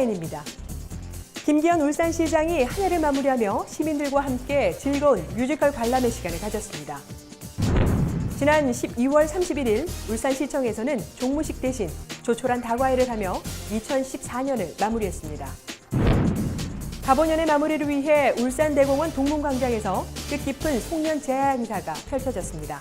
헤드라인입니다. 김기현 울산시장이 한 해를 마무리하며 시민들과 함께 즐거운 뮤지컬 관람의 시간을 가졌습니다. 지난 12월 31일 울산시청에서는 종무식 대신 조촐한 다과회를 하며 2014년을 마무리했습니다. 가보년의 마무리를 위해 울산대공원 동문광장에서 뜻깊은 송년 제야 행사가 펼쳐졌습니다.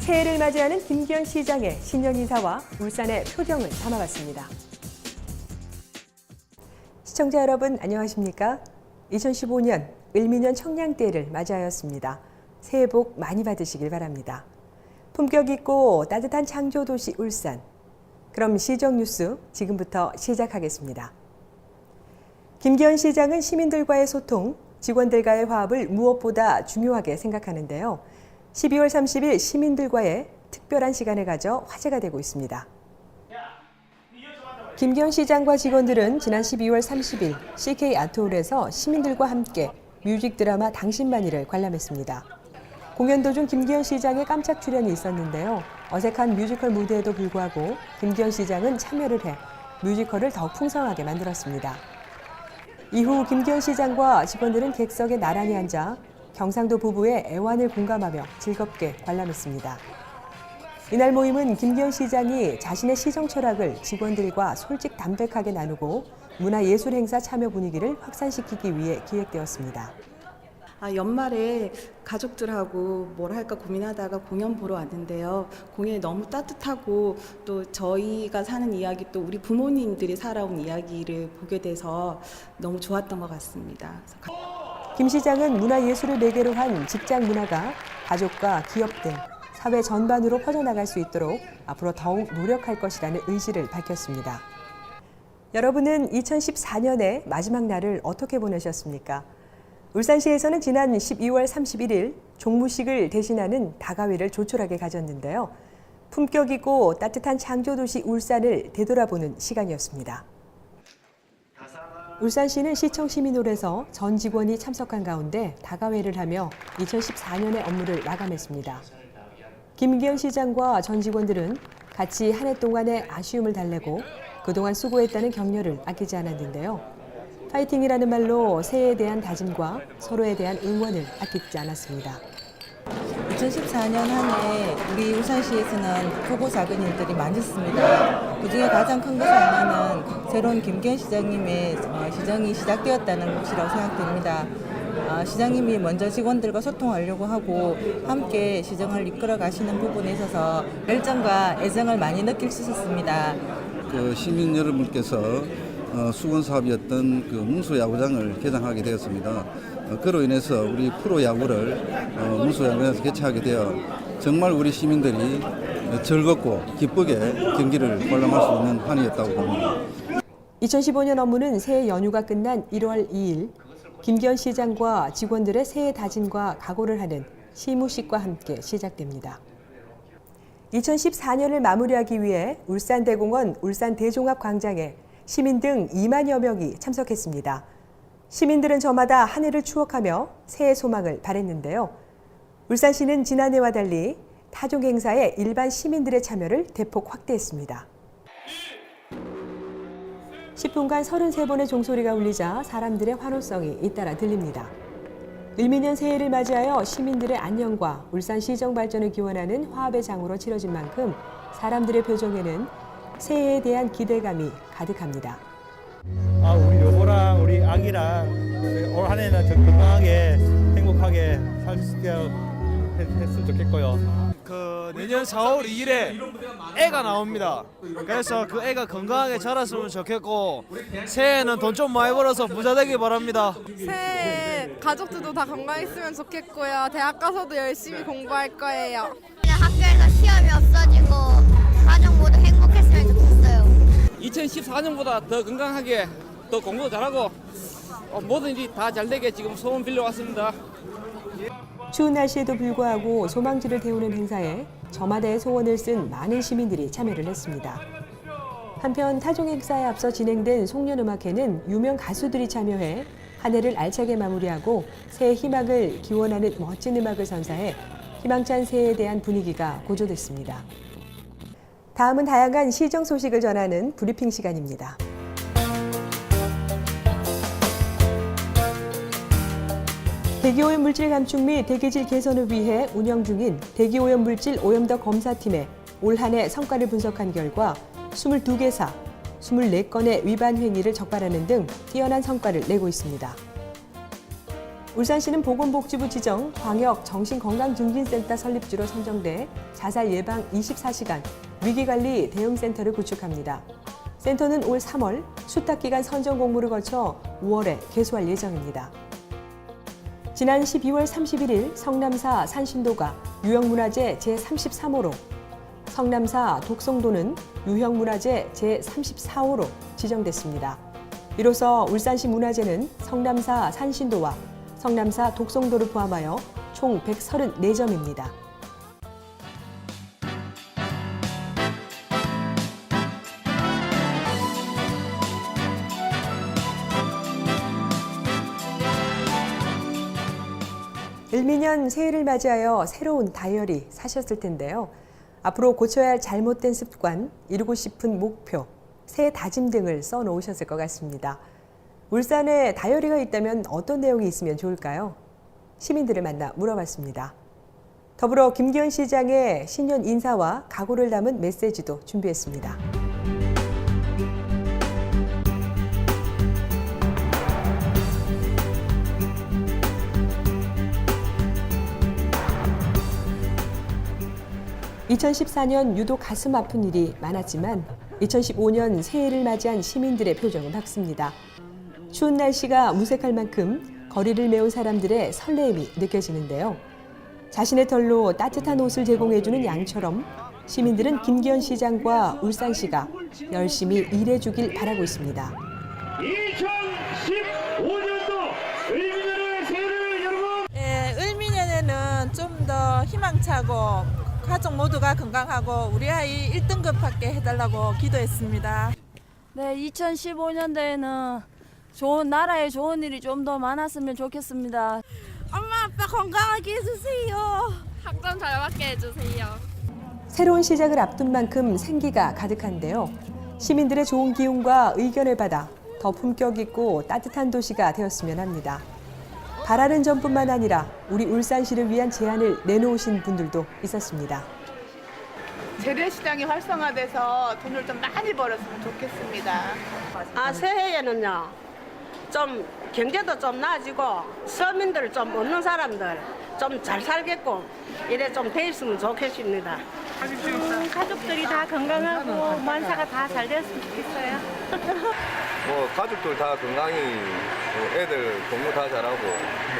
새해를 맞이하는 김기현 시장의 신년 인사와 울산의 표정을 담아봤습니다. 시청자 여러분 안녕하십니까? 2015년 을미년 청량대를 맞이하였습니다. 새해 복 많이 받으시길 바랍니다. 품격 있고 따뜻한 창조 도시 울산. 그럼 시정 뉴스 지금부터 시작하겠습니다. 김기현 시장은 시민들과의 소통, 직원들과의 화합을 무엇보다 중요하게 생각하는데요. 12월 30일 시민들과의 특별한 시간을 가져 화제가 되고 있습니다. 김기현 시장과 직원들은 지난 12월 30일 CK 아트홀에서 시민들과 함께 뮤직 드라마 당신만이를 관람했습니다. 공연 도중 김기현 시장의 깜짝 출연이 있었는데요. 어색한 뮤지컬 무대에도 불구하고 김기현 시장은 참여를 해 뮤지컬을 더 풍성하게 만들었습니다. 이후 김기현 시장과 직원들은 객석에 나란히 앉아 경상도 부부의 애환을 공감하며 즐겁게 관람했습니다. 이날 모임은 김기현 시장이 자신의 시정 철학을 직원들과 솔직 담백하게 나누고 문화예술 행사 참여 분위기를 확산시키기 위해 기획되었습니다. 아, 연말에 가족들하고 뭘 할까 고민하다가 공연 보러 왔는데요. 공연이 너무 따뜻하고 또 저희가 사는 이야기 또 우리 부모님들이 살아온 이야기를 보게 돼서 너무 좋았던 것 같습니다. 김 시장은 문화예술을 매개로 한 직장 문화가 가족과 기업 등 사회 전반으로 퍼져나갈 수 있도록 앞으로 더욱 노력할 것이라는 의지를 밝혔습니다. 여러분은 2014년의 마지막 날을 어떻게 보내셨습니까? 울산시에서는 지난 12월 31일 종무식을 대신하는 다가회를 조촐하게 가졌는데요. 품격 있고 따뜻한 창조도시 울산을 되돌아보는 시간이었습니다. 울산시는 시청 시민홀에서 전 직원이 참석한 가운데 다가회를 하며 2014년의 업무를 마감했습니다. 김기현 시장과 전 직원들은 같이 한 해 동안의 아쉬움을 달래고 그동안 수고했다는 격려를 아끼지 않았는데요. 파이팅이라는 말로 새해에 대한 다짐과 서로에 대한 응원을 아끼지 않았습니다. 2014년 한 해 우리 울산시에서는 크고 작은 일들이 많이 있습니다. 그중에 가장 큰 것은 하나는 새로운 김기현 시장님의 어, 시정이 시작되었다는 것이라고 생각됩니다. 아, 시장님이 먼저 직원들과 소통하려고 하고 함께 시정을 이끌어 가시는 부분에 있어서 열정과 애정을 많이 느낄 수 있었습니다. 그 시민 여러분께서 어, 수건 사업이었던 그 문수 야구장을 개장하게 되었습니다. 어, 그로 인해서 우리 프로 야구를 어, 문수 야구장에서 개최하게 되어 정말 우리 시민들이 즐겁고 기쁘게 경기를 관람할 수 있는 한 해였다고 봅니다. 2015년 업무는 새해 연휴가 끝난 1월 2일 김기현 시장과 직원들의 새해 다짐과 각오를 하는 시무식과 함께 시작됩니다. 2014년을 마무리하기 위해 울산대공원 울산대종합광장에 시민 등 2만여 명이 참석했습니다. 시민들은 저마다 한 해를 추억하며 새해 소망을 바랬는데요. 울산시는 지난해와 달리 타종 행사에 일반 시민들의 참여를 대폭 확대했습니다. 10분간 33번의 종소리가 울리자 사람들의 환호성이 잇따라 들립니다. 을미년 새해를 맞이하여 시민들의 안녕과 울산 시정 발전을 기원하는 화합의 장으로 치러진 만큼 사람들의 표정에는 새해에 대한 기대감이 가득합니다. 아, 우리 여보랑 우리 아기랑 올 한 해는 더 건강하게 행복하게 살 수 있게 했- 했으면 좋겠고요. 그 내년 4월 2일에 애가 나옵니다. 그래서 그 애가 건강하게 자랐으면 좋겠고 새해에는 돈 좀 많이 벌어서 부자 되길 바랍니다. 새해 가족들도 다 건강했으면 좋겠고요. 대학 가서도 열심히 공부할 거예요. 그냥 학교에서 시험이 없어지고 가족 모두 행복했으면 좋겠어요. 2014년보다 더 건강하게 더 공부도 잘하고 어, 뭐든지 다 잘 되게 지금 소원 빌려왔습니다. 추운 날씨에도 불구하고 소망지를 태우는 행사에 저마다의 소원을 쓴 많은 시민들이 참여를 했습니다. 한편 타종 행사에 앞서 진행된 송년음악회는 유명 가수들이 참여해 한 해를 알차게 마무리하고 새해 희망을 기원하는 멋진 음악을 선사해 희망찬 새해에 대한 분위기가 고조됐습니다. 다음은 다양한 시정 소식을 전하는 브리핑 시간입니다. 대기오염 물질 감축 및 대기질 개선을 위해 운영 중인 대기오염 물질 오염도 검사팀의 올 한 해 성과를 분석한 결과 22개사, 24건의 위반 행위를 적발하는 등 뛰어난 성과를 내고 있습니다. 울산시는 보건복지부 지정 광역 정신건강증진센터 설립지로 선정돼 자살 예방 24시간 위기관리 대응센터를 구축합니다. 센터는 올 3월 수탁기간 선정 공모를 거쳐 5월에 개소할 예정입니다. 지난 12월 31일 성남사 산신도가 유형문화재 제33호로, 성남사 독성도는 유형문화재 제34호로 지정됐습니다. 이로써 울산시 문화재는 성남사 산신도와 성남사 독성도를 포함하여 총 134점입니다. 일미년 새해를 맞이하여 새로운 다이어리 사셨을 텐데요. 앞으로 고쳐야 할 잘못된 습관, 이루고 싶은 목표, 새해 다짐 등을 써 놓으셨을 것 같습니다. 울산에 다이어리가 있다면 어떤 내용이 있으면 좋을까요? 시민들을 만나 물어봤습니다. 더불어 김기현 시장의 신년 인사와 각오를 담은 메시지도 준비했습니다. (2014년) 유독 가슴 아픈 일이 많았지만 (2015년) 새해를 맞이한 시민들의 표정은 밝습니다. 추운 날씨가 무색할 만큼 거리를 메운 사람들의 설레임이 느껴지는데요. 자신의 털로 따뜻한 옷을 제공해주는 양처럼 시민들은 김기현 시장과 울산시가 열심히 일해주길 바라고 있습니다. 2015년도 의미년의 새해를 여러분 예, 을미년에는 좀 더 희망차고 가족 모두가 건강하고 우리 아이 1등급 받게 해달라고 기도했습니다. 네, 2015년도에는 좋은 나라에 좋은 일이 좀 더 많았으면 좋겠습니다. 엄마 아빠 건강하게 해주세요. 학점 잘 받게 해주세요. 새로운 시작을 앞둔 만큼 생기가 가득한데요. 시민들의 좋은 기운과 의견을 받아 더 품격 있고 따뜻한 도시가 되었으면 합니다. 바라는 점뿐만 아니라 우리 울산시를 위한 제안을 내놓으신 분들도 있었습니다. 재래시장이 활성화돼서 돈을 좀 많이 벌었으면 좋겠습니다. 아 새해에는요 좀 경제도 좀 나아지고 서민들 좀 없는 사람들 좀 잘 살겠고 이래 좀 돼 있으면 좋겠습니다. 가족들이 다 건강하고 만사가 다 잘 됐으면 좋겠어요. 뭐 가족들 다 건강히 뭐 애들 공부 다 잘하고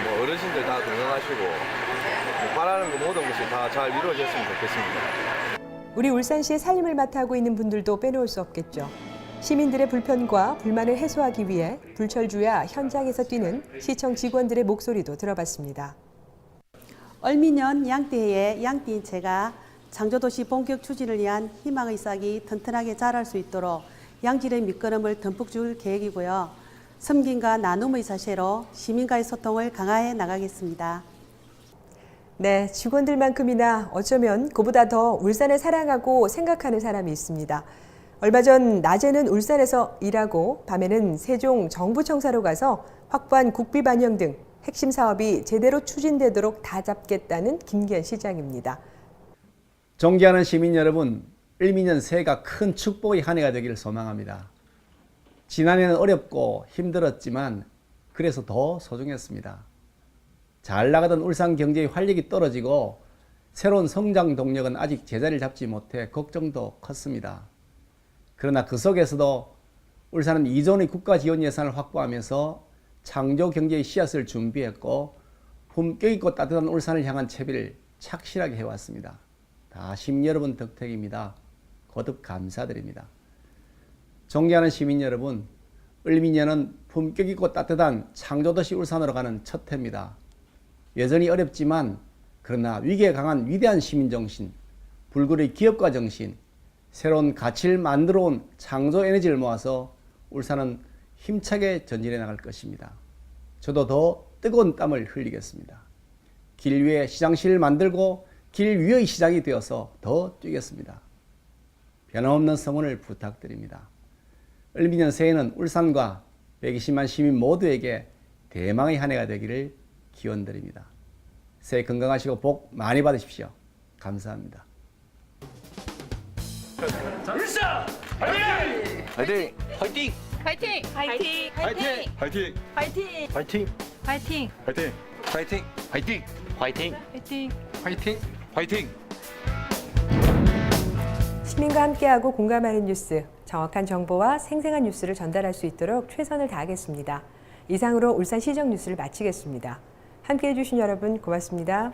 뭐 어르신들 다 건강하시고 뭐 바라는 거 모든 것이 다 잘 이루어졌으면 좋겠습니다. 우리 울산시의 살림을 맡아 하고 있는 분들도 빼놓을 수 없겠죠. 시민들의 불편과 불만을 해소하기 위해 불철주야 현장에서 뛰는 시청 직원들의 목소리도 들어봤습니다. 얼미년 양띠해에 양띠인 제가 창조도시 본격 추진을 위한 희망의 싹이 튼튼하게 자랄 수 있도록 양질의 밑거름을 듬뿍 줄 계획이고요. 섬김과 나눔의 자세로 시민과의 소통을 강화해 나가겠습니다. 네, 직원들만큼이나 어쩌면 그보다 더 울산을 사랑하고 생각하는 사람이 있습니다. 얼마 전 낮에는 울산에서 일하고 밤에는 세종 정부청사로 가서 확보한 국비 반영 등 핵심 사업이 제대로 추진되도록 다 잡겠다는 김기현 시장입니다. 존경하는 시민 여러분, 을미년 새해가 큰 축복의 한 해가 되기를 소망합니다. 지난해는 어렵고 힘들었지만 그래서 더 소중했습니다. 잘 나가던 울산 경제의 활력이 떨어지고 새로운 성장 동력은 아직 제자리를 잡지 못해 걱정도 컸습니다. 그러나 그 속에서도 울산은 이전의 국가 지원 예산을 확보하면서 창조 경제의 씨앗을 준비했고 품격 있고 따뜻한 울산을 향한 채비를 착실하게 해왔습니다. 다 시민 여러분 덕택입니다. 거듭 감사드립니다. 존경하는 시민 여러분, 을미년은 품격 있고 따뜻한 창조도시 울산으로 가는 첫 해입니다. 여전히 어렵지만 그러나 위기에 강한 위대한 시민 정신, 불굴의 기업가 정신, 새로운 가치를 만들어 온 창조 에너지를 모아서 울산은 힘차게 전진해 나갈 것입니다. 저도 더 뜨거운 땀을 흘리겠습니다. 길 위에 시장실을 만들고 길 위의 시장이 되어서 더 뛰겠습니다. 변함없는 성원을 부탁드립니다. 을미년 새해는 울산과 120만 시민 모두에게 대망의 한 해가 되기를 기원드립니다. 새해 건강하시고 복 많이 받으십시오. 감사합니다. 울산 화이팅! 화이팅! 화이팅! 파이팅! 파이팅! 화이팅! 화이팅! 파이팅! 화이팅! 파이팅! 화이팅! 화이팅! 화이팅! 화이팅! 파이팅! 화이팅! 화이팅! 시민과 함께하고 공감하는 뉴스, 정확한 정보와 생생한 뉴스를 전달할 수 있도록 최선을 다하겠습니다. 이상으로 울산 시정 뉴스를 마치겠습니다. 함께 해 주신 여러분 고맙습니다.